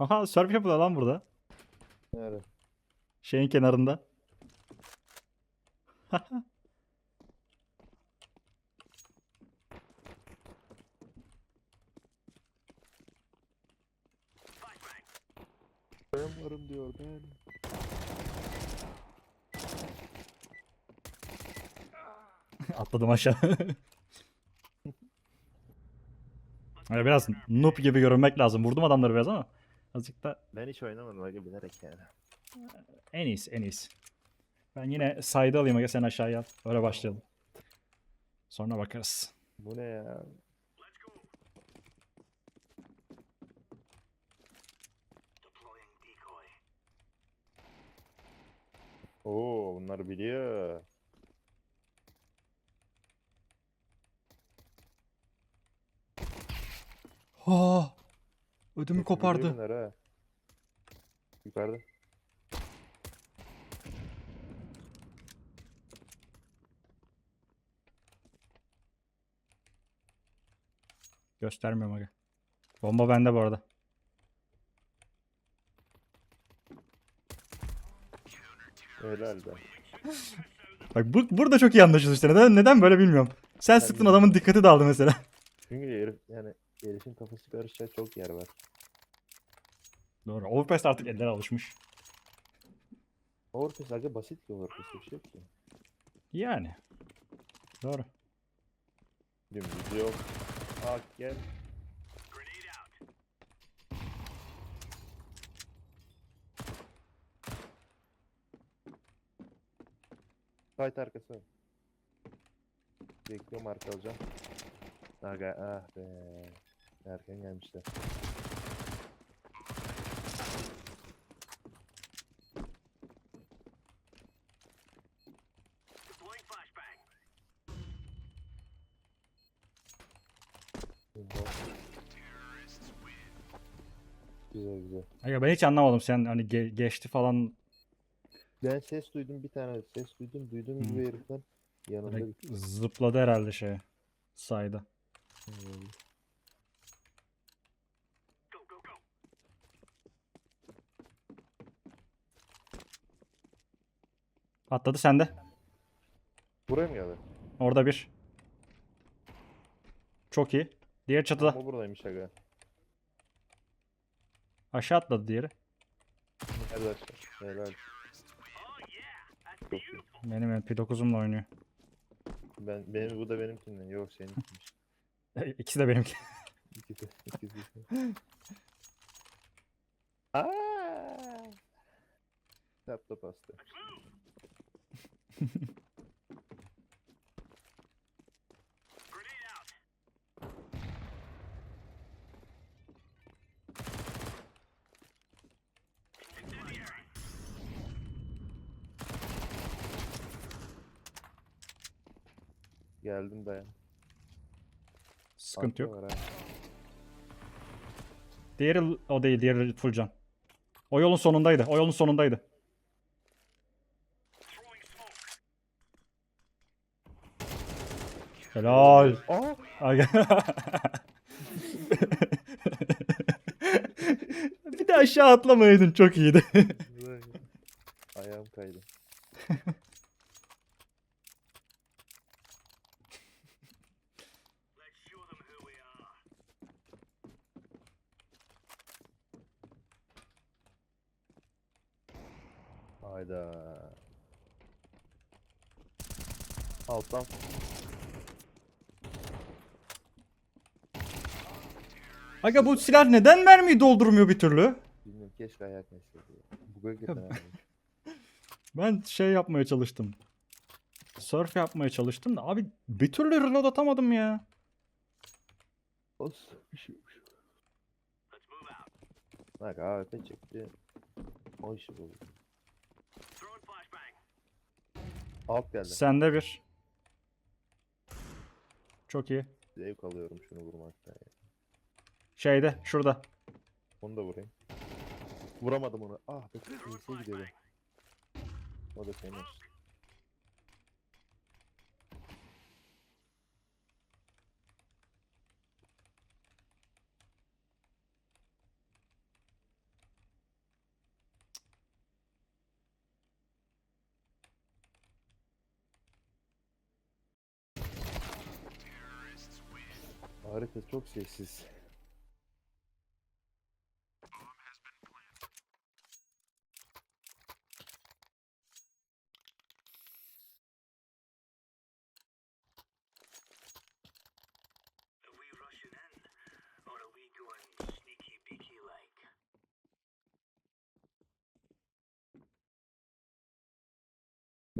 Haha surf yapılıyor lan burada. Nerede? Şeyin kenarında. Ben varım diyor ben. Atladım aşağı. Biraz noob gibi görünmek lazım. Vurdum adamları biraz ama. Azıcık da Ben hiç oynamadım öyle bilerek yani. en iyisi en iyisi. Ben yine sayda alayım aga sen aşağıya al. Öyle başlayalım. Sonra bakarız. Bu ne ya? Oo bunlar biliyor. Ha! Ödümü kopardı. bunlar ha. Yukarıda. Göstermiyorum aga. Bomba bende bu arada. Helal be. Bak bu, burada çok iyi anlaşılıyor işte. Neden, neden böyle bilmiyorum. Sen sıktın adamın dikkati dağıldı mesela. Herifin kafası karışacak çok yer var. Doğru. Overpass artık ellere alışmış. Overpass aga basit ki overpass bir şey yok ki. Yani. Doğru. Dümdüz yok. Ak gel. Kayıt arkası. Bekliyorum arka alacağım. Aga ah be. Erken gelmişler. Güzel güzel. Aga ben hiç anlamadım sen hani ge- geçti falan Ben ses duydum bir tane ses duydum. Duyduğum gibi herifler böyle bir zıpladı herhalde şey. Sayda. Hmm. Atladı sende. Buraya mı geldi? Orada bir. Çok iyi. Diğer çatıda. Ama buradaymış aga. Aşağı atladı diğeri. Aşağı? Helal. Çok iyi. Benim MP9'umla oynuyor. Ben, benim, bu da benimkinden. Yok seninkinmiş. İkisi de benimki. İkisi. İkisi. Aaaa! Laptop hasta. Geldim dayan. Sıkıntı yok. var. Diğeri o değil, diğeri full can. O yolun sonundaydı. O yolun sonundaydı. Helal. Aa! Bir de aşağı atlamayaydın çok iyiydi. Ayağım kaydı. Hayda. Alttan Aga bu silah neden mermiyi doldurmuyor bir türlü? bilmiyorum keşke ayak mesleği. Bu hakikaten abi. Ben şey yapmaya çalıştım. Surf yapmaya çalıştım da abi bir türlü reload atamadım ya. Olsun. Bir şey yok. Bak AWP çekti. O işi buldu. Alt geldi. Sende bir. Çok iyi. Zevk alıyorum şunu vurmaktan. ya. Şeyde şurada. Onu da vurayım. Vuramadım onu. Ah be kimseye gidiyordu. O da senin olsun. Harika çok sessiz.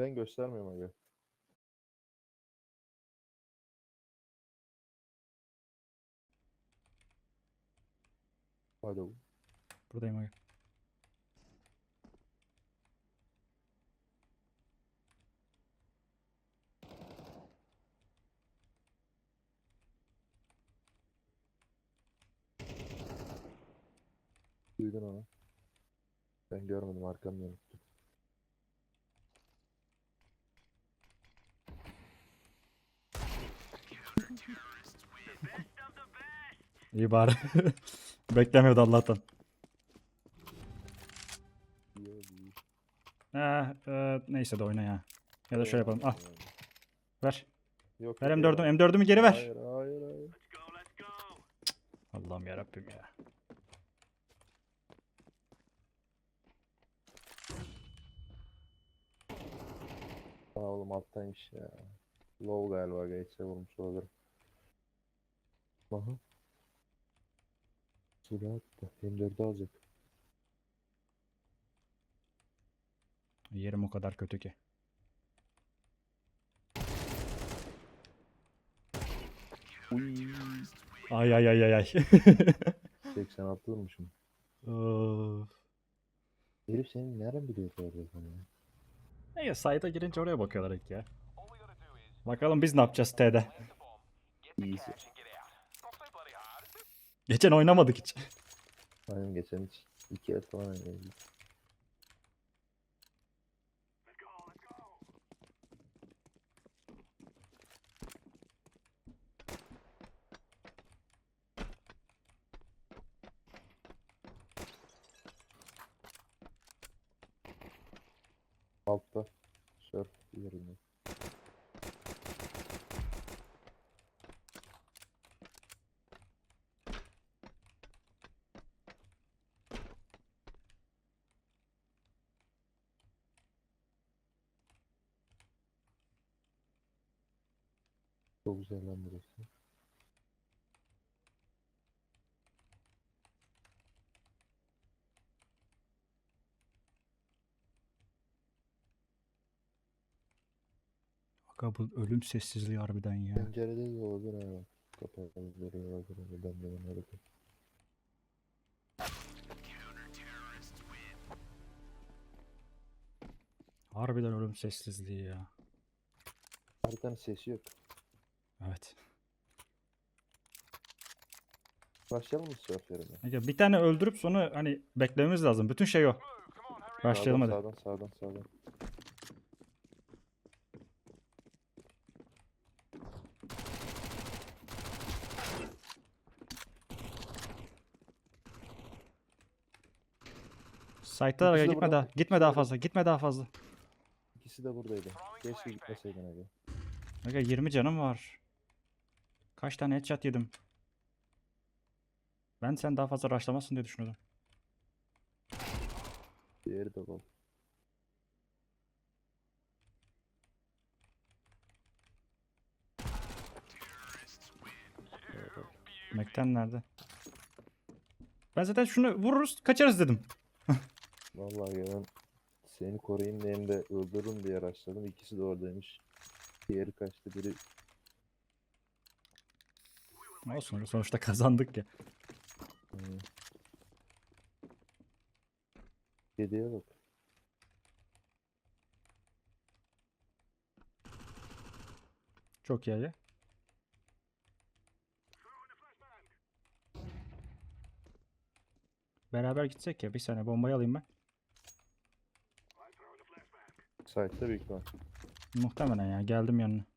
Ben göstermiyorum aga. Alo. Buradayım aga. Duydun onu. Ben görmedim arkamda unuttum. İyi bari. Beklemiyordu Allah'tan. Ha, e, neyse de oyna ya. Ya da şöyle yapalım. Al Yani. ver. Yok, Ver yok, M4'ümü. yok. M4'ümü geri ver. Hayır hayır hayır. Allah'ım yarabbim ya. Aa oğlum alttaymış ya. Low galiba geçse vurmuş olabilir. Aha. Silah attı. M4'ü alacak. Yerim o kadar kötü ki. Uy. Ay ay ay ay ay. 86 vurmuşum. Of. Herif senin nereden biliyor orada sana ya? Neyse site'a girince oraya bakıyorlar ilk ya. Bakalım biz ne yapacağız T'de. İyisi. Geçen oynamadık hiç. Aynen geçen hiç. iki el falan oynadık. Çok güzel lan burası. Aga bu ölüm sessizliği harbiden ya. Pencerede de olabilir ha. Kapalı duruyor. Ben de onları da. Harbiden ölüm sessizliği ya. Haritanın sesi yok. Evet. Başlayalım mı surf yerine? Bir tane öldürüp sonra hani beklememiz lazım. Bütün şey o. Başlayalım hadi. Sağdan sağdan sağdan. Site'da gitme burada. daha. Gitme daha fazla. Gitme daha fazla. İkisi de buradaydı. Keşke gitmeseydin abi. Aga 20 canım var. Kaç tane headshot yedim. Ben sen daha fazla rushlamazsın diye düşünüyordum. Diğeri de bol. Mac'ten nerede? Ben zaten şunu vururuz kaçarız dedim. Vallahi ya ben seni koruyayım diye hem de öldürürüm diye araştırdım. İkisi de oradaymış. Diğeri kaçtı biri. Olsun sonuçta kazandık ya. Hmm. Kediye bak. Çok iyi. Beraber gitsek ya. Bir saniye bombayı alayım ben. Site'da büyük ihtimal. Muhtemelen ya. Geldim yanına.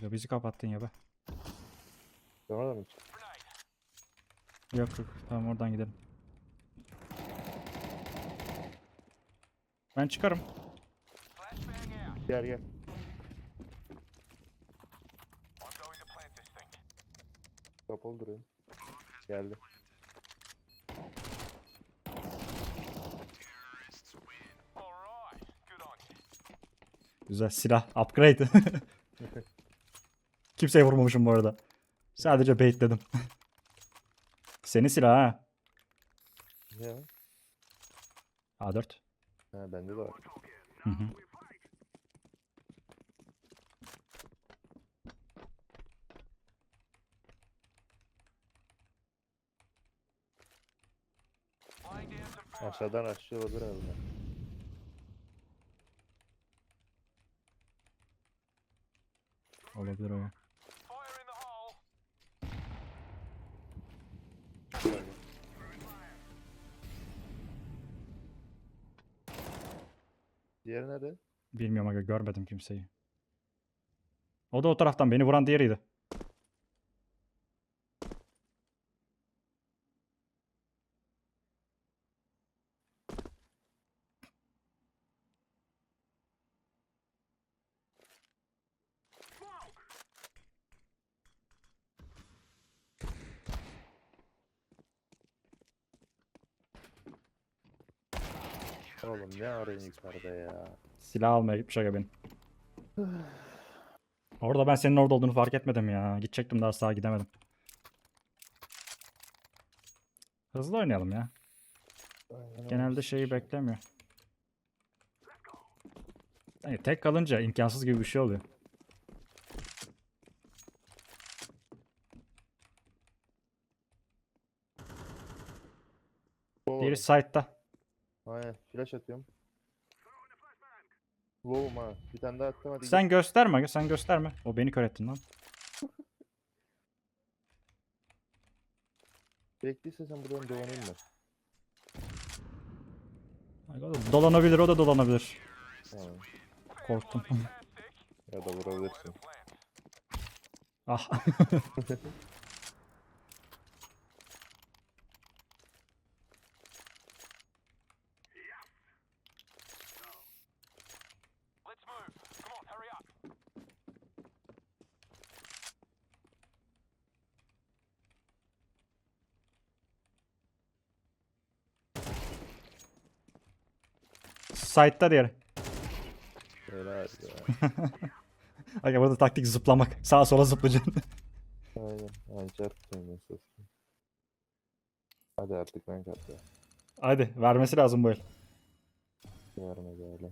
Ya bizi kapattın ya be. Ben orada mı? Yok yok. Tamam oradan gidelim. Ben çıkarım. Gel gel. Kapalı duruyor. Geldi. Güzel silah upgrade. Kimseye vurmamışım bu arada. Sadece baitledim. Senin silah ha. Ne? o? A4. Ha bende de var. Hı hı. Aşağıdan aşağı olabilir herhalde. Diğeri nerede? Bilmiyorum aga görmedim kimseyi. O da o taraftan beni vuran diğeriydi. Oğlum ne arayın yukarıda ya. Silah almaya gitmiş aga benim. Orada ben senin orada olduğunu fark etmedim ya. Gidecektim daha sağa gidemedim. Hızlı oynayalım ya. Aynen Genelde şeyi beklemiyor. Yani tek kalınca imkansız gibi bir şey oluyor. Low Diğeri adam. Flash atıyorum. Low'um ha. Bir tane daha attım hadi. Sen gösterme sen gösterme. O beni kör ettin lan. Bekliyse sen buradan dolanayım mı? Aga o da Dolanabilir o da dolanabilir. Tamam. Korktum. Ya da vurabilirsin. ah. Side'da diğeri. Helal ya. Aga burada taktik zıplamak. Sağa sola zıplayacaksın. Aynen. Ancar tutayım. Hadi artık ben kat ya. Hadi vermesi lazım bu el. Vermedi hala.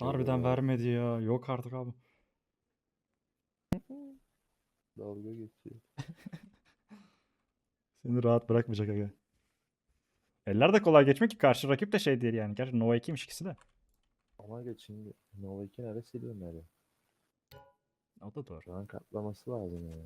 Harbiden vermedi ya. Yok artık abi. Dalga geçiyor. Seni rahat bırakmayacak aga. Eller de kolay geçmiyor ki karşı rakip de şey değil yani. Gerçi Nova 2'ymiş ikisi de. Ama geç şimdi. Nova 2 nerede siliyorum nerede? O da doğru. Şu an katlaması lazım yani.